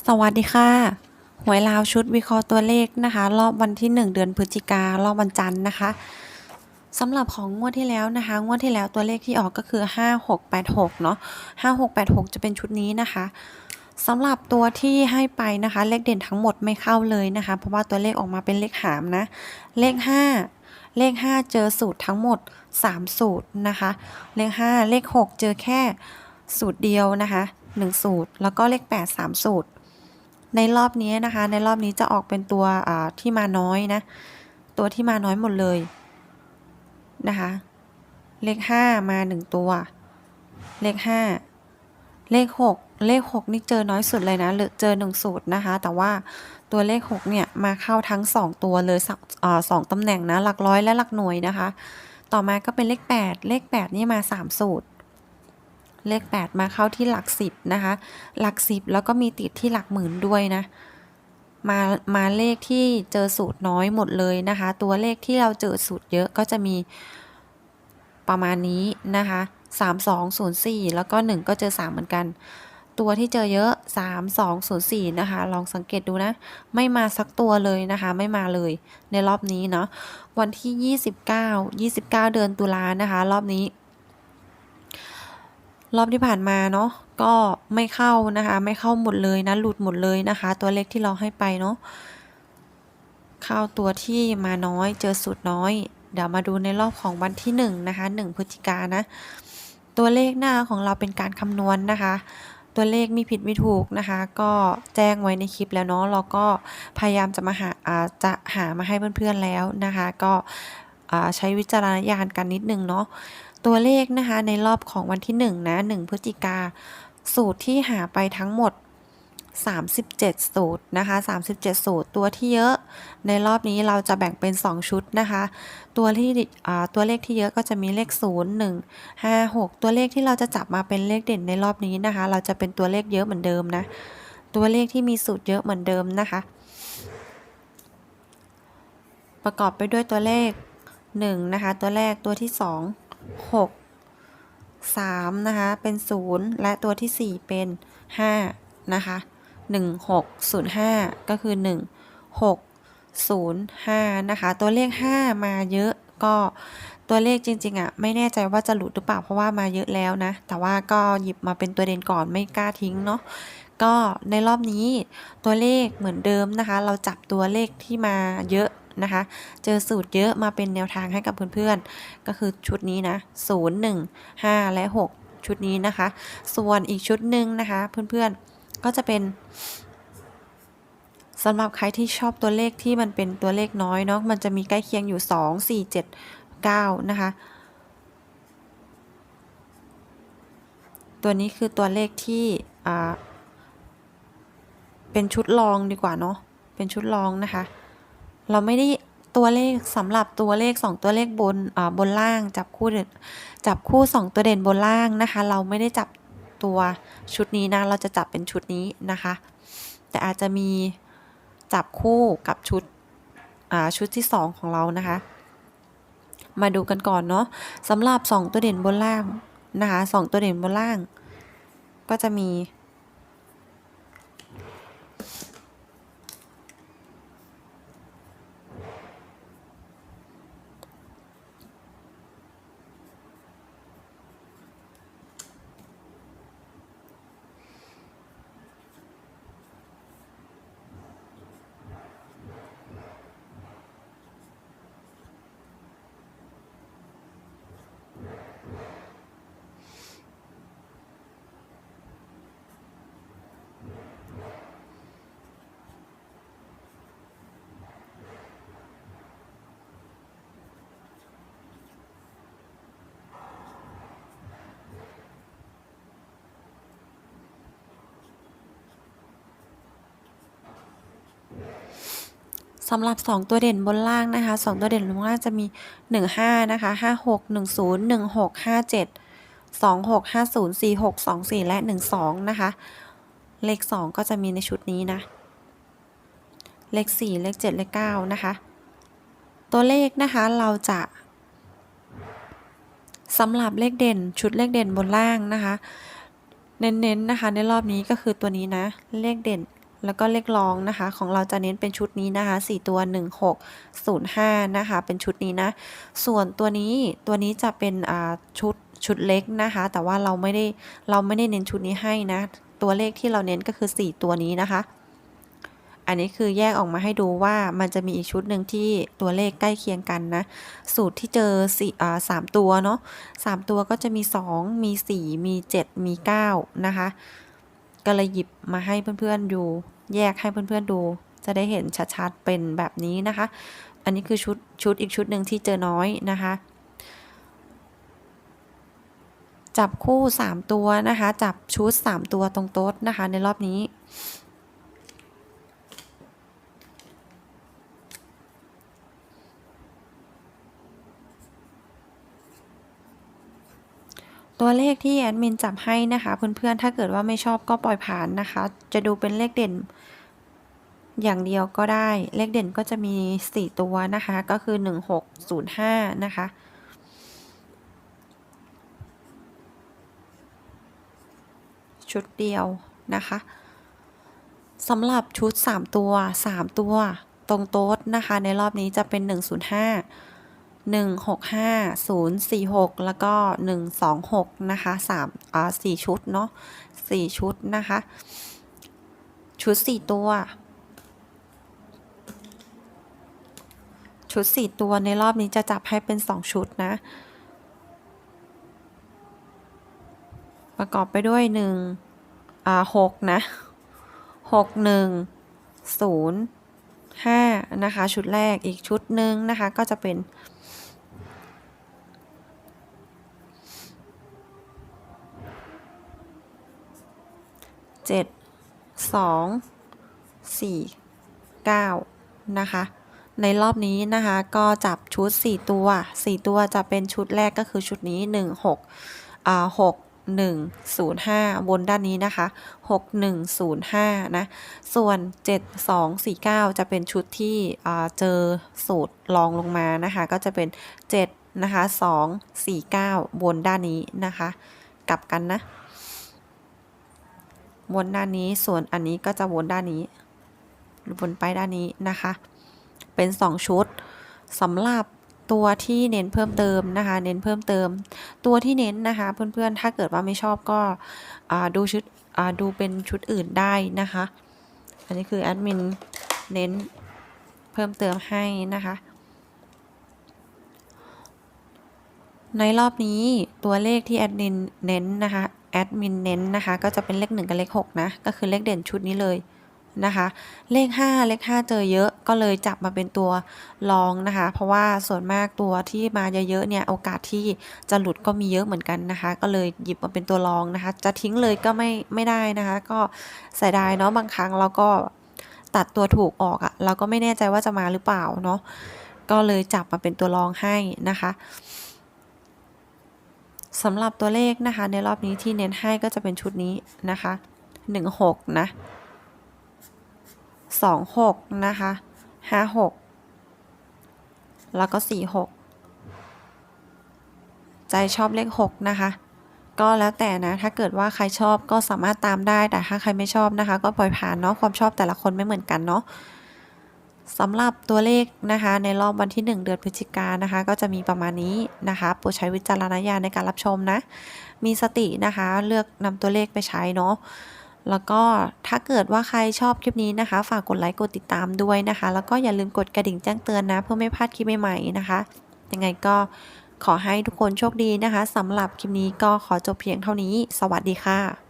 สวัสดีค่ะ หวยลาวชุดวิเคราะห์ตัวเลขนะคะ รอบวันที่ 1 เดือนพฤศจิการอบวันจันทร์นะคะสำหรับของงวดที่แล้วนะคะ งวดที่แล้วตัวเลขที่ออกก็คือ 5686 เนาะ5686 จะเป็นชุดนี้นะคะสำหรับตัวที่ให้ไปนะคะ เลขเด่นทั้งหมดไม่เข้าเลยนะคะ เพราะว่าตัวเลขออกมาเป็นเลขหามนะ เลข 5 เลข 5 เจอสูตรทั้งหมด 3 สูตรนะคะ เลข 5 เลข 6 เจอแค่สูตรเดียวนะคะ 1 สูตร แล้วก็เลข 8 3 สูตร ในรอบนี้นะคะ ในรอบนี้จะออกเป็นตัวที่มาน้อยนะ ตัวที่มาน้อยหมดเลยนะคะ เลขห้ามาหนึ่งตัว เลขห้าเลขหกเลขหกนี่เจอน้อยสุดเลยนะเหลือเจอหนึ่งสูตรนะคะ แต่ว่าตัวเลขหกเนี่ย มาเข้าทั้งสองตัวเลยสองตำแหน่งนะ หลักร้อยและหลักหน่วยนะคะ ต่อมาก็เป็นเลขแปดเลขแปดนี่มาสามสูตร เลข 8 มาเข้าที่หลัก 10 นะคะ หลัก 10 แล้วก็มีติดที่หลักหมื่นด้วยนะ มามาเลขที่เจอสูตรน้อยหมดเลยนะคะ ตัวเลขที่เราเจอสูตรเยอะก็จะมีประมาณนี้นะคะ 3 2 0 4 แล้วก็ 1 ก็เจอ 3 เหมือนกัน ตัวที่เจอเยอะ 3 2 0 4 นะคะ ลองสังเกตดูนะ ไม่มาสักตัวเลยนะคะ ไม่มาเลยในรอบนี้เนาะ วันที่ 29 29 เดือนตุลานะคะ รอบนี้ รอบที่ผ่านมาเนาะก็ไม่เข้านะคะ ไม่เข้าหมดเลยนะหลุดหมดเลยนะคะ ตัวเลขที่เราให้ไปเนาะเข้าตัวที่มาน้อยเจอสูตรน้อย เดี๋ยวมาดูในรอบของวันที่1นะคะ1พฤศจิกานะตัวเลขหน้าของเราเป็นการคำนวณนะคะ ตัวเลขมีผิดไม่ถูกนะคะ ก็แจ้งไว้ในคลิปแล้วเนาะเราก็พยายามจะมาหาอาจะหามาให้เพื่อนๆแล้วนะคะ ก็ใช้วิจารณญาณกันนิดนึงเนาะ ตัวเลขนะคะในรอบของวันที่1นะ1พฤศจิกา สูตรที่หาไปทั้งหมด 37 สูตรนะคะ 37 สูตรตัวที่เยอะในรอบนี้เราจะแบ่งเป็น 2 ชุดนะคะ ตัวที่ตัวเลขที่เยอะก็จะมีเลข 0 1 5 6 ตัวเลขที่เราจะจับมาเป็นเลขเด่นในรอบนี้นะคะ เราจะเป็นตัวเลขเยอะเหมือนเดิมนะ ตัวเลขที่มีสูตรเยอะเหมือนเดิมนะคะ ประกอบไปด้วยตัวเลข 1 นะคะ ตัวแรกตัวที่ 2 6 3 นะคะ เป็น 0 และตัวที่ 4 เป็น 5 นะคะ 1 6 0 5 ก็คือ 1 6 0 5 นะคะ ตัวเลข 5 มาเยอะก็ตัวเลขจริงๆอะ่ะไม่แน่ใจว่าจะหลุดหรือเปล่าเพราะว่ามาเยอะแล้วนะ แต่ว่าก็หยิบมาเป็นตัวเด่นก่อนไม่กล้าทิ้งเนาะก็ในรอบนี้ตัวเลขเหมือนเดิมนะคะ เราจับตัวเลขที่มาเยอะ นะคะ เจอสูตรเยอะมาเป็นแนวทางให้กับเพื่อนๆ ก็คือชุดนี้นะ 0 1 5 และ 6 ชุดนี้นะคะ ส่วนอีกชุดหนึ่งนะคะ เพื่อนๆ ก็จะเป็นสำหรับใครที่ชอบตัวเลขที่มันเป็นตัวเลขน้อยเนาะ มันจะมีใกล้เคียงอยู่ 2 4 7 9 นะคะ ตัวนี้คือตัวเลขที่เป็นชุดรองดีกว่าเนาะ เป็นชุดรองนะคะ เราไม่ได้ตัวเลขสำหรับตัวเลข 2 ตัวเลขบนอ่าบนล่างจับคู่เด่นจับคู่ 2 ตัวเด่นบนล่างนะคะ เราไม่ได้จับตัวชุดนี้นะ เราจะจับเป็นชุดนี้นะคะ แต่อาจจะมีจับคู่กับชุดอ่าชุดที่ 2 ของเรานะคะ มาดูกันก่อนเนาะสำหรับ 2 ตัวเด่นบนล่างนะคะ2ตัวเด่นบนล่าง ก็จะมี สำหรับ 2 ตัวเด่นบนล่างนะคะ 2 ตัวเด่นบนล่างจะมี 1 5 นะคะ 5 6 1 0 1 6 5 7 2 6 5 0 4 6 2 4 และ 1 2 นะคะ เลข 2 ก็จะมีในชุดนี้นะ เลข 4 เลข 7 เลข 9 นะคะ ตัวเลขนะคะเราจะสำหรับเลขเด่นชุดเลขเด่นบนล่างนะคะ เน้นๆนะคะในรอบนี้ก็คือตัวนี้นะ เลขเด่น แล้วก็เลขรองนะคะ ของเราจะเน้นเป็นชุดนี้นะคะ 4 ตัว 1605 นะคะ เป็นชุดนี้นะ ส่วนตัวนี้ตัวนี้จะเป็นอ่าชุดชุดเล็กนะคะ แต่ว่าเราไม่ได้เราไม่ได้เน้นชุดนี้ให้นะ ตัวเลขที่เราเน้นก็คือ 4 ตัวนี้นะคะ อันนี้คือแยกออกมาให้ดูว่ามันจะมีอีกชุดหนึ่งที่ตัวเลขใกล้เคียงกันนะ สูตรที่เจอสี่อ่าสามตัวเนาะสามตัวก็จะมี 2 มี 4 มี 7 มี 9 นะคะ ก็เลยหยิบมาให้เพื่อนๆดู แยกให้เพื่อนๆดู จะได้เห็นชัดๆเป็นแบบนี้นะคะ อันนี้คือชุดชุดอีกชุดหนึ่งที่เจอน้อยนะคะ จับคู่ 3 ตัวนะคะ จับชุด 3 ตัวตรงโต๊ดนะคะ ในรอบนี้ ตัวเลขที่แอดมินจับให้นะคะเพื่อนๆ ถ้าเกิดว่าไม่ชอบก็ปล่อยผ่านนะคะ จะดูเป็นเลขเด่น อย่างเดียวก็ได้ เลขเด่นก็จะมี 4 ตัวนะคะ ก็คือ 1605 นะคะชุดเดียวนะคะสำหรับชุด 3 ตัว 3 ตัว ตรงโต๊ดนะคะ ในรอบนี้จะเป็น 105 165 046 แล้วก็ 126 นะคะ3อ่า4ชุดเนาะ4ชุดนะคะ ชุด 4 ตัว ชุด 4 ตัวในรอบนี้จะจับให้เป็น 2 ชุดนะ ประกอบไปด้วย1อ่า6นะ 6 1 0 5 นะคะ ชุดแรกอีกชุดหนึ่งนะคะ ก็จะเป็น เจ็ดสองสี่เก้านะคะในรอบนี้นะคะก็จับชุด 4 ตัว 4 ตัวจะเป็นชุดแรกก็คือชุดนี้ 1 6อ่า6 1 0 5 บนด้านนี้นะคะ 6 1 0 5 นะ ส่วน 7 2 4 9 จะเป็นชุดที่อ่าเจอสูตรรองลงมานะคะ ก็จะเป็น 7 นะคะ 2 4 9 บนด้านนี้นะคะ กลับกันนะ วนด้านนี้ ส่วนอันนี้ก็จะวนด้านนี้วนไปด้านนี้นะคะ เป็น 2 ชุดสำหรับตัวที่เน้นเพิ่มเติมนะคะ เน้นเพิ่มเติม ตัวที่เน้นนะคะเพื่อนๆ ถ้าเกิดว่าไม่ชอบก็ดูชุดดูเป็นชุดอื่นได้นะคะ อันนี้คือแอดมินเน้นเพิ่มเติมให้นะคะ ในรอบนี้ตัวเลขที่แอดมินเน้นนะคะ แอดมินเน้นนะคะก็จะเป็นเลข 1 กับเลข 6 นะ ก็คือเลขเด่นชุดนี้เลยนะคะ เลข 5 เลข 5 เจอเยอะก็เลยจับมาเป็นตัวรองนะคะ เพราะว่าส่วนมากตัวที่มาเยอะๆเนี่ยโอกาสที่จะหลุดก็มีเยอะเหมือนกันนะคะ ก็เลยหยิบมาเป็นตัวรองนะคะ จะทิ้งเลยก็ไม่ไม่ได้นะคะ ก็เสียดายเนาะบางครั้งเราก็ตัดตัวถูกออกอะ่ะเราก็ไม่แน่ใจว่าจะมาหรือเปล่าเนาะก็เลยจับมาเป็นตัวรองให้นะคะ สำหรับตัวเลขนะคะ ในรอบนี้ที่เน้นให้ก็จะเป็นชุดนี้นะคะ 16 นะ 26 นะคะ 56 แล้วก็ 46 ใจชอบเลข 6 นะคะ ก็แล้วแต่นะ ถ้าเกิดว่าใครชอบก็สามารถตามได้แต่ถ้าใครไม่ชอบนะคะ ก็ปล่อยผ่านเนาะความชอบแต่ละคนไม่เหมือนกันเนาะ สำหรับตัวเลขนะคะในรอบวันที่ 1 เดือนพฤศจิกายนนะคะ ก็จะมีประมาณนี้นะคะโปรดใช้วิจารณญาณในการรับชมนะ มีสตินะคะเลือกนำตัวเลขไปใช้เนาะแล้วก็ถ้าเกิดว่าใครชอบคลิปนี้นะคะ ฝากกดไลค์กดติดตามด้วยนะคะ แล้วก็อย่าลืมกดกระดิ่งแจ้งเตือนนะ เพื่อไม่พลาดคลิปใหม่ๆนะคะ ยังไงก็ขอให้ทุกคนโชคดีนะคะสำหรับคลิปนี้ก็ขอจบเพียงเท่านี้ สวัสดีค่ะ